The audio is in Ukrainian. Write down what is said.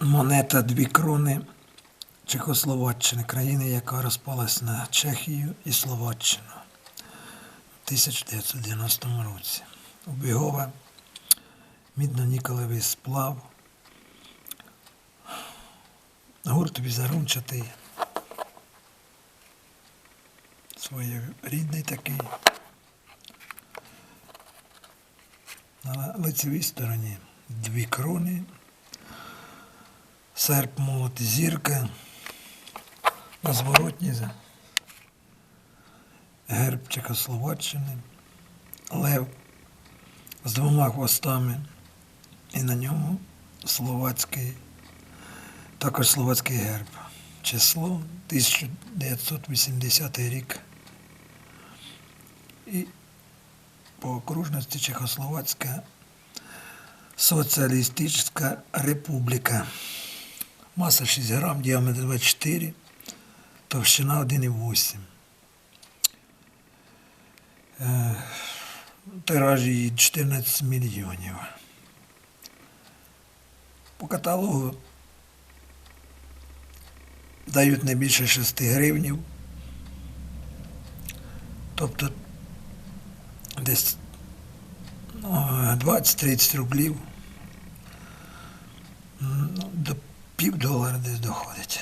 Монета дві крони Чехословаччини, країни, яка розпалась на Чехію і Словаччину в 1990 році. Обігова, мідно-нікелевий сплав, гурт візерунчатий, своєрідний такий. На лицевій стороні дві крони, серп молот і зірка, на зворотній герб Чехословаччини, лев з двома хвостами, і на ньому словацький, також словацький герб. Число 1980 рік. І по окружності Чехословацька Соціалістична Республіка. Маса 6 грам, діаметр 24, товщина 1,8. Е, Тираж її 14 мільйонів. По каталогу дають не більше 6 гривнів. Тобто десь ну, 20-30 рублів пів долара десь доходить.